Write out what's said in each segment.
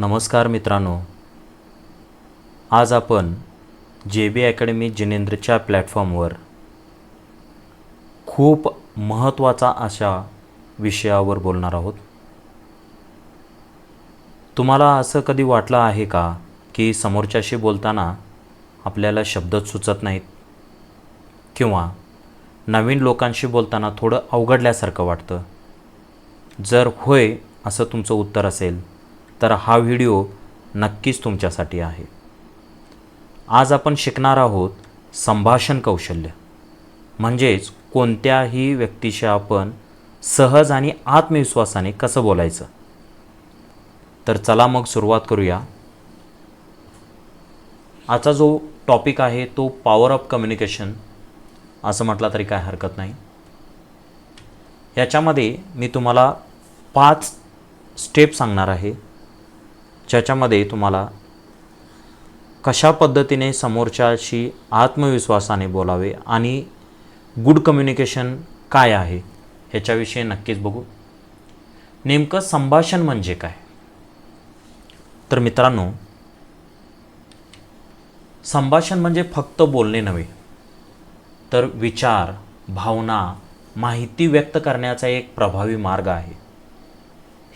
नमस्कार मित्रांनो. आज आपण जे बी अकॅडमी जिनेंद्रच्या प्लॅटफॉर्मवर खूप महत्त्वाचा अशा विषयावर बोलणार आहोत. तुम्हाला असं कधी वाटलं आहे का की समोरच्याशी बोलताना आपल्याला शब्दच सुचत नाहीत? किंवा नवीन लोकांशी बोलताना थोडं अवघडल्यासारखं वाटतं? जर होय असं तुमचं उत्तर असेल तर हा व्हिडिओ नक्कीच तुमच्यासाठी आहे. आज आपण शिकणार आहोत संभाषण कौशल्य. म्हणजेच कोणत्याही व्यक्तीशी आपण सहज आणि आत्मविश्वासाने कसं बोलायचं? तर चला मग सुरुवात करूया. आजचा जो टॉपिक आहे तो पॉवर ऑफ कम्युनिकेशन असं म्हटलं तरी काय हरकत नाही. याच्यामध्ये मी तुम्हाला पाच स्टेप सांगणार आहे. ज्याच्यामध्ये तुम्हाला कशा पद्धतीने समोरच्याशी आत्मविश्वासाने बोलावे आणि गुड कम्युनिकेशन काय आहे ह्याच्याविषयी नक्कीच बघू. नेमकं संभाषण म्हणजे काय? तर मित्रांनो संभाषण म्हणजे फक्त बोलणे नव्हे तर विचार भावना माहिती व्यक्त करण्याचा एक प्रभावी मार्ग आहे.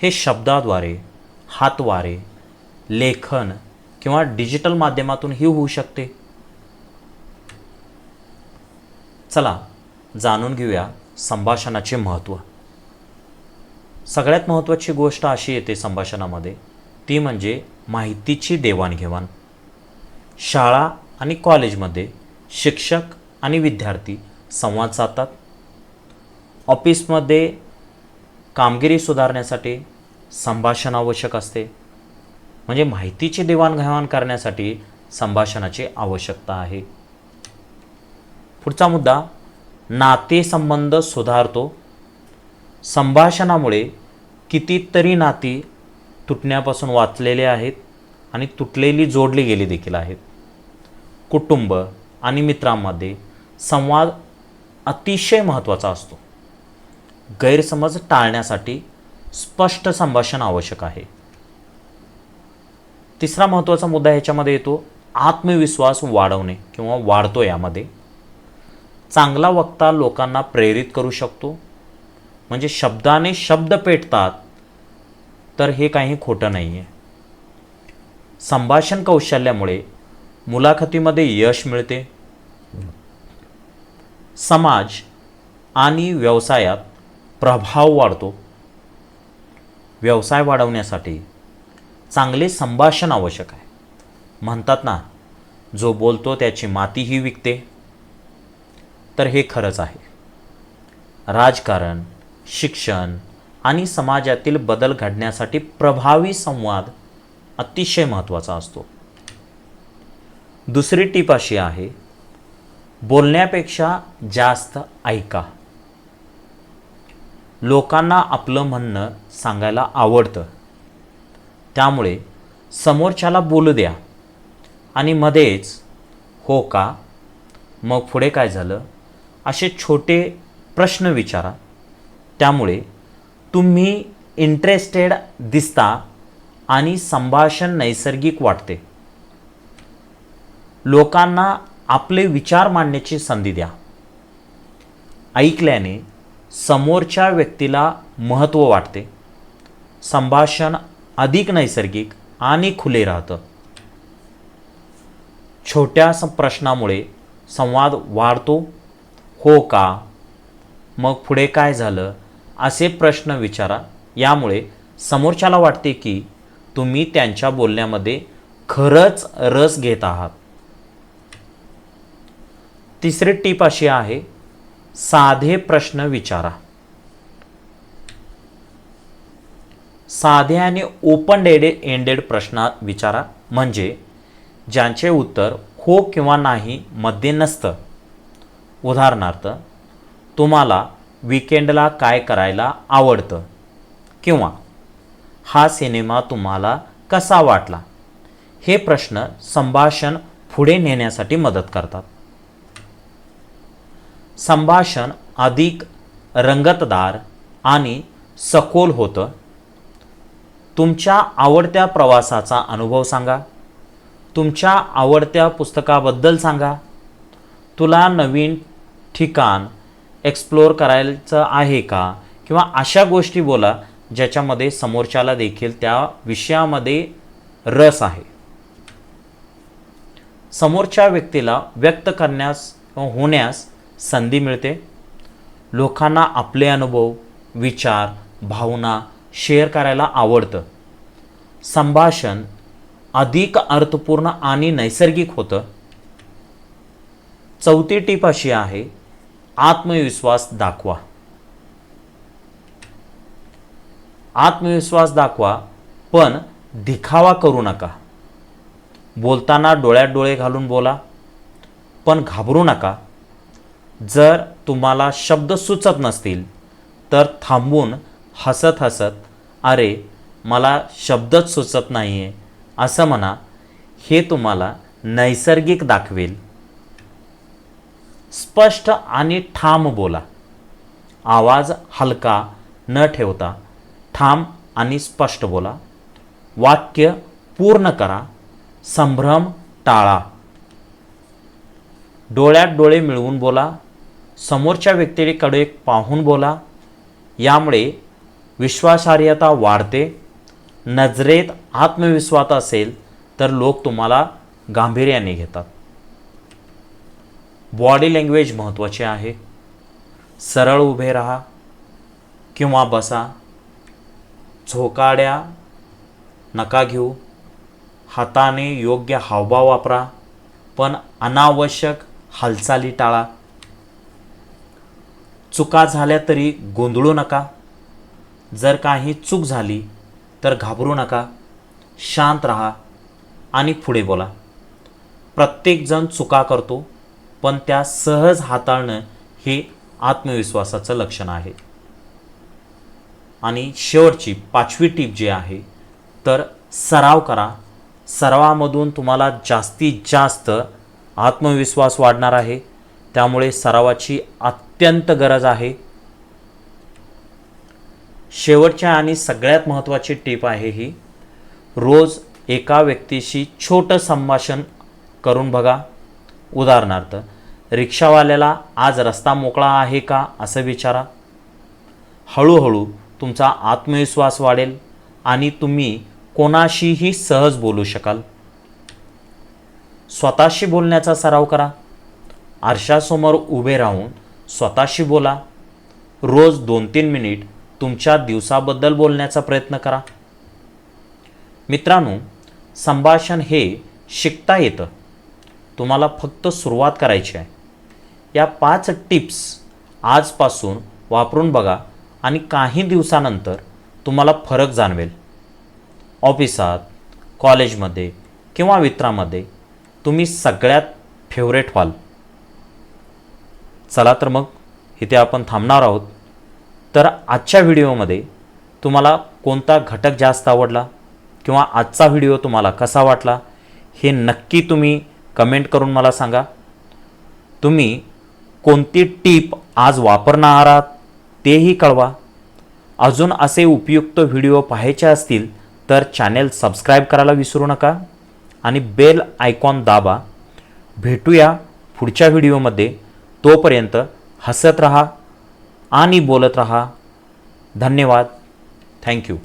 हे शब्दाद्वारे हातवारे लेखन किंवा डिजिटल माध्यमातूनही होऊ शकते. चला जाणून घेऊया संभाषणाचे महत्त्व. सगळ्यात महत्त्वाची गोष्ट अशी येते संभाषणामध्ये ती म्हणजे माहितीची देवाणघेवाण. शाळा आणि कॉलेजमध्ये शिक्षक आणि विद्यार्थी संवाद साधतात. ऑफिसमध्ये कामगिरी सुधारण्यासाठी संभाषण आवश्यक असते. म्हणजे माहितीची देवाणघेवाण करण्यासाठी संभाषणाची आवश्यकता आहे. पुढचा मुद्दा नातेसंबंध सुधारतो. संभाषणामुळे कितीतरी नाती तुटण्यापासून वाचलेले आहेत आणि तुटलेली जोडली गेली देखील आहेत. कुटुंब आणि मित्रांमध्ये संवाद अतिशय महत्त्वाचा असतो. गैरसमज टाळण्यासाठी स्पष्ट संभाषण आवश्यक आहे. तिसरा महत्त्वाचा मुद्दा ह्याच्यामध्ये येतो आत्मविश्वास वाढवणे किंवा वाढतो यामध्ये. चांगला वक्ता लोकांना प्रेरित करू शकतो. म्हणजे शब्दाने शब्द पेटतात तर हे काही खोटं नाही आहे संभाषण कौशल्यामुळे मुलाखतीमध्ये यश मिळते. समाज आणि व्यवसायात प्रभाव वाढतो. व्यवसाय वाढवण्यासाठी चांगले संभाषण आवश्यक आहे. म्हणतात ना जो बोलतो त्याची मातीही विकते. तर हे खरंच आहे. राजकारण शिक्षण आणि समाजातील बदल घडण्यासाठी प्रभावी संवाद अतिशय महत्त्वाचा असतो. दुसरी टीप अशी आहे बोलण्यापेक्षा जास्त ऐका. लोकांना आपलं म्हणणं सांगायला आवडतं. त्यामुळे समोरच्याला बोलू द्या. आणि मध्येच हो का? मग पुढे काय झालं? असे छोटे प्रश्न विचारा. त्यामुळे तुम्ही इंटरेस्टेड दिसता आणि संभाषण नैसर्गिक वाटते. लोकांना आपले विचार मांडण्याची संधी द्या. ऐकल्याने समोरच्या व्यक्तीला महत्त्व वाटते. संभाषण अधिक नैसर्गिक आणि खुले राहतं. छोट्या प्रश्नामुळे संवाद वाढतो. हो का? मग पुढे काय झालं? असे प्रश्न विचारा. यामुळे समोरच्याला वाटते की तुम्ही त्यांच्या बोलण्यामध्ये खरंच रस घेत आहात. तिसरी टीप अशी आहे साधे प्रश्न विचारा. साधे आणि ओपन डेडेड एंडेड प्रश्नात विचारा. म्हणजे ज्यांचे उत्तर हो किंवा नाही मध्ये नसतं उदाहरणार्थ तुम्हाला विकेंडला काय करायला आवडतं? किंवा हा सिनेमा तुम्हाला कसा वाटला? हे प्रश्न संभाषण पुढे नेण्यासाठी मदत करतात. संभाषण अधिक रंगतदार आणि सखोल होतं. तुमच्या आवडत्या प्रवासाचा अनुभव सांगा. तुमच्या आवडत्या पुस्तकाबद्दल सांगा. तुला नवीन ठिकाण एक्सप्लोअर करायचं आहे का? किंवा अशा गोष्टी बोला ज्याच्यामध्ये समोरच्याला देखील त्या विषयामध्ये रस आहे. समोरच्या व्यक्तीला व्यक्त करण्यास होण्यास संधी मिळते. लोकांना आपले अनुभव विचार भावना शेअर करायला आवडतं. संभाषण अधिक अर्थपूर्ण आणि नैसर्गिक होतं. चौथी टीप अशी आहे आत्मविश्वास दाखवा. आत्मविश्वास दाखवा पण दिखावा करू नका. बोलताना डोळ्यात डोळे घालून बोला पण घाबरू नका. जर तुम्हाला शब्द सुचत नसतील तर थांबून हसत हसत अरे मला शब्दच सुचत नाही आहे असं म्हणा हे तुम्हाला नैसर्गिक दाखवेल. स्पष्ट आणि ठाम बोला. आवाज हलका न ठेवता ठाम आणि स्पष्ट बोला. वाक्य पूर्ण करा. संभ्रम टाळा. डोळ्यात डोळे मिळवून बोला. समोरच्या व्यक्तीकडे पाहून बोला. यामुळे विश्वासार्हता वाढते नजरेत आत्मविश्वास असेल तर लोक तुम्हाला गांभीर्याने घेतात. बॉडी लँग्वेज महत्त्वाची आहे. सरळ उभे राहा किंवा बसा. झोकाड्या नका घेऊ. हाताने योग्य हावभाव वापरा पण अनावश्यक हालचाली टाळा. चुका झाल्या तरी गोंधळू नका. जर काही चूक झाली तर घाबरू नका. शांत राहा आणि पुढे बोला. प्रत्येकजण चुका करतो पण त्या सहज हाताळणं हे आत्मविश्वासाचं लक्षण आहे. आणि शेवटची पाचवी टीप जी आहे तर सराव करा. सरावामधून तुम्हाला जास्तीत जास्त आत्मविश्वास वाढणार आहे. त्यामुळे सरावाची अत्यंत गरज आहे. शेवटच्या आणि सगळ्यात महत्त्वाची टीप आहे ही. रोज एका व्यक्तीशी छोटं संभाषण करून बघा. उदाहरणार्थ रिक्षावाल्याला आज रस्ता मोकळा आहे का? असं विचारा. हळूहळू तुमचा आत्मविश्वास वाढेल आणि तुम्ही कोणाशीही सहज बोलू शकाल. स्वतःशी बोलण्याचा सराव करा. आरशासमोर उभे राहून स्वतःशी बोला. रोज दोन तीन मिनिट तुमच्या दिवसाबद्दल बोलण्याचा प्रयत्न करा. मित्रांनो संभाषण हे शिकता येतं. तुम्हाला फक्त सुरुवात करायची आहे. या पाच टिप्स आजपासून वापरून बघा आणि काही दिवसानंतर तुम्हाला फरक जाणवेल. ऑफिसात कॉलेजमध्ये किंवा मित्रामध्ये तुम्ही सगळ्यात फेवरेट व्हाल. चला तर मग इथे आपण थांबणार आहोत. तर आजच्या व्हिडिओमध्ये तुम्हाला कोणता घटक जास्त आवडला किंवा आजचा व्हिडिओ तुम्हाला कसा वाटला हे नक्की तुम्ही कमेंट करून मला सांगा. तुम्ही कोणती टीप आज वापरणार आहात तेही कळवा. अजून असे उपयुक्त व्हिडिओ पाहायचे असतील तर चॅनेल सबस्क्राईब करायला विसरू नका आणि बेल आयकॉन दाबा. भेटूया पुढच्या व्हिडिओमध्ये. तोपर्यंत हसत रहा. आणि बोलत रहा. धन्यवाद. थँक्यू